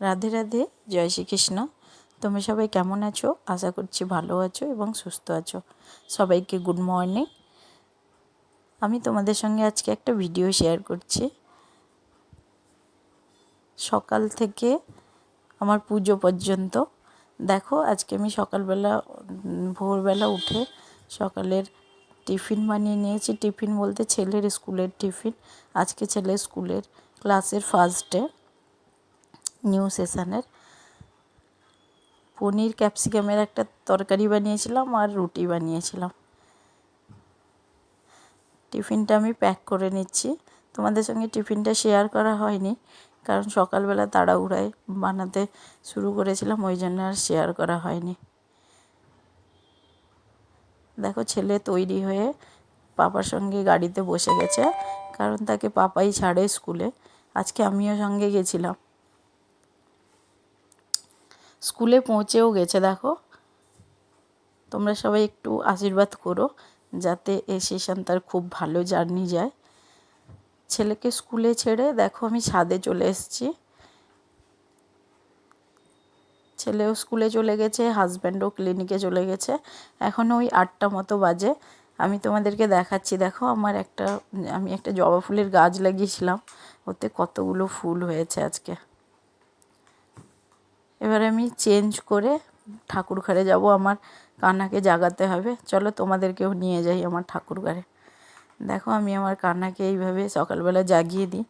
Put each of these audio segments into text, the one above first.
রাধে রাধে, জয় শ্রীকৃষ্ণ। তুমি সবাই কেমন আছো? আশা করছি ভালো আছো এবং সুস্থ আছো। সবাইকে গুড মর্নিং। আমি তোমাদের সঙ্গে আজকে একটা ভিডিও শেয়ার করছি। সকাল থেকে আমার পুজো পর্যন্ত। দেখো, আজকে আমি সকালবেলা ভোরবেলা উঠে সকালের টিফিন বানিয়ে নিয়েছি। টিফিন বলতে ছেলের স্কুলের টিফিন। আজকে ছেলের স্কুলের ক্লাসের ফার্স্ট ডে নিউ সেশনের। পনির, ক্যাপসিকামের একটা তরকারি বানিয়েছিলাম আর রুটি বানিয়েছিলাম। টিফিনটা আমি প্যাক করে নিচ্ছি। তোমাদের সঙ্গে টিফিনটা শেয়ার করা হয়নি, কারণ সকালবেলা তাড়াহুড়ায় বানাতে শুরু করেছিলাম, ওই জন্য আর শেয়ার করা হয়নি। দেখো, ছেলে তৈরি হয়ে পাপার সঙ্গে গাড়িতে বসে গেছে, কারণ তাকে পাপাই ছাড়ে স্কুলে। আজকে আমিও সঙ্গে গেছিলাম। স্কুলে পৌঁছেও গেছে, দেখো। তোমরা সবাই একটু আশীর্বাদ করো, যাতে এ তার খুব ভালো জার্নি যায়। ছেলেকে স্কুলে ছেড়ে, দেখো আমি ছাদে চলে এসেছি। ছেলেও স্কুলে চলে গেছে, হাজব্যান্ডও ক্লিনিকে চলে গেছে। এখন ওই আটটা মতো বাজে। আমি তোমাদেরকে দেখাচ্ছি, দেখো আমার একটা, আমি একটা জবা ফুলের গাছ লাগিয়েছিলাম। ওতে কতগুলো ফুল হয়েছে আজকে। এবার আমি চেঞ্জ করে ঠাকুর ঘরে যাব। আমার কান্নাকে জাগাতে হবে। চলো তোমাদেরকেও নিয়ে যাই আমার ঠাকুর ঘরে। দেখো আমি আমার কান্নাকে এইভাবে সকালবেলা জাগিয়ে দিই।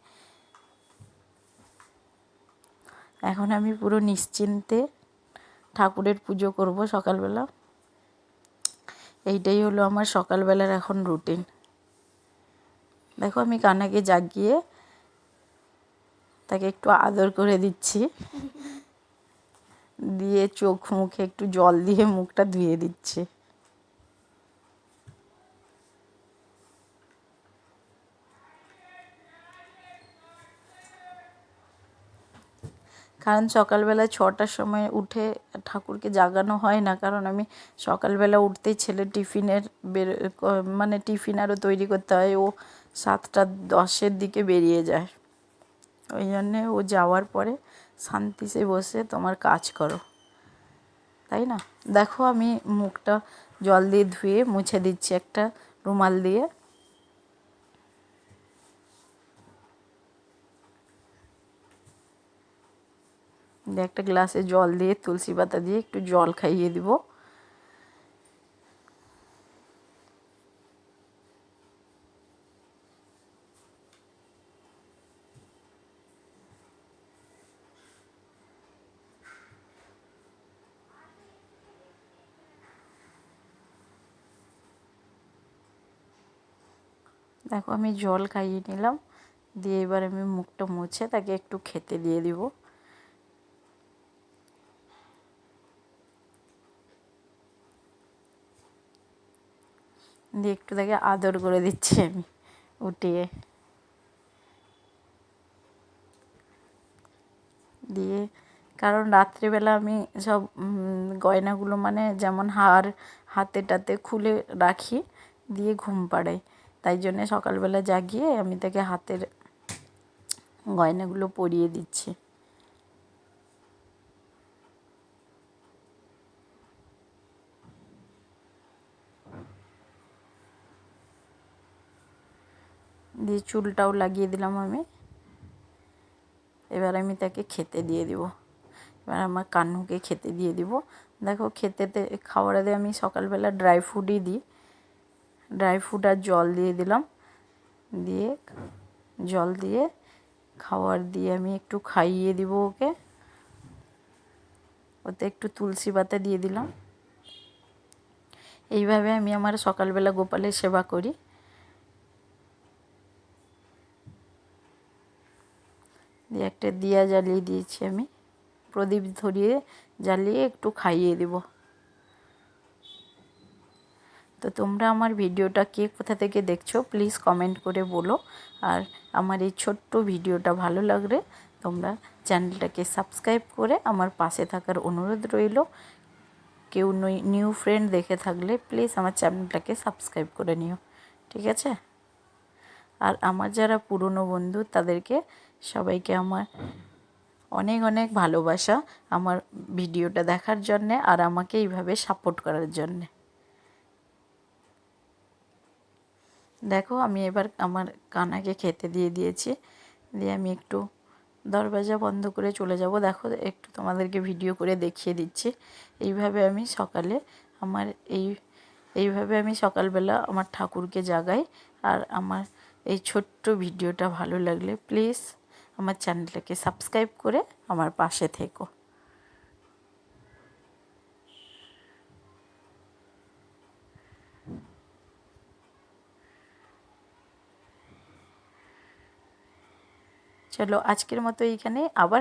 এখন আমি পুরো নিশ্চিন্তে ঠাকুরের পুজো করব সকালবেলা। এইটাই হলো আমার সকালবেলার এখন রুটিন দেখো আমি কান্নাকে জাগিয়ে তাকে একটু আদর করে দিচ্ছি। দিয়ে চোখ মুখে একটু জল দিয়ে মুখটা ধুয়ে দিচ্ছে। কারণ সকালবেলা ছটার সময় উঠে ঠাকুরকে জাগানো হয় না, কারণ আমি সকালবেলা উঠতেই ছেলে টিফিনের বের মানে টিফিন আরও তৈরি করতে হয়, ও সাতটা দশের দিকে বেরিয়ে যায়। ওই জন্যে ও যাওয়ার পরে শান্তিতে বসে, তোমার কাজ করো। তাই না? দেখো আমি মুখটা জল দিয়ে ধুয়ে মুছে দিচ্ছি একটা রুমাল দিয়ে একটা গ্লাসে জল দিয়ে তুলসী পাতা দিয়ে একটু জল খাইয়ে দিব। দেখো আমি জল খাইয়ে নিলাম, দিয়ে এবার আমি মুখটা মুছে তাকে একটু খেতে দিয়ে দিব। দিয়ে একটু তাকে আদর করে দিচ্ছি আমি উঠিয়ে। দিয়ে কারণ রাত্রিবেলা আমি সব গয়নাগুলো মানে যেমন হার হাতে টাতে খুলে রাখি, দিয়ে ঘুম পাড়াই। তাই জন্যে সকালবেলা জাগিয়ে আমি তাকে হাতের গয়নাগুলো পরিয়ে দিচ্ছি। দিয়ে চুলটাও লাগিয়ে দিলাম আমি। এবার আমি তাকে খেতে দিয়ে দিব। এবার আমার কান্নুকে খেতে দিয়ে দিব। দেখো খেতেতে খাওয়ারে আমি সকালবেলা ড্রাই ফ্রুটই দিই। ড্রাই ফ্রুট আর জল দিয়ে দিলাম। দিয়ে জল দিয়ে খাওয়ার দিয়ে আমি একটু খাইয়ে দিব ওকে। ওতে একটু তুলসী পাতা দিয়ে দিলাম। এইভাবে আমি আমার সকালবেলা গোপালের সেবা করি। দিয়ে একটা দিয়া জ্বালিয়ে দিয়েছি আমি। প্রদীপ ধরিয়ে জ্বালিয়ে একটু খাইয়ে দেবো। তো তোমরা আমার ভিডিওটা কে কোথা থেকে দেখছ প্লিজ কমেন্ট করে বলো। আর আমার এই ছোট্ট ভিডিওটা ভালো লাগলে তোমরা চ্যানেলটাকে সাবস্ক্রাইব করে আমার পাশে থাকার অনুরোধ রইল। কেউ নিউ ফ্রেন্ড দেখে থাকলে প্লিজ আমার চ্যানেলটাকে সাবস্ক্রাইব করে নিও, ঠিক আছে? আর আমার যারা পুরনো বন্ধু, তাদেরকে সবাইকে আমার অনেক অনেক ভালোবাসা আমার ভিডিওটা দেখার জন্যে আর আমাকে এইভাবে সাপোর্ট করার জন্যে। দেখো আমি এবার আমার কানাকে খেতে দিয়ে দিয়েছি। দিয়ে আমি একটু দরজা বন্ধ করে চলে যাব। দেখো একটু তোমাদেরকে ভিডিও করে দেখিয়ে দিচ্ছি। এইভাবে আমি সকালে আমার এই, এইভাবে আমি সকালবেলা আমার ঠাকুরকে জাগাই। আর আমার এই ছোট্ট ভিডিওটা ভালো লাগলে প্লিজ আমার চ্যানেলটাকে সাবস্ক্রাইব করে আমার পাশে থেকো। চলো আজকের মতো এইখানে আবার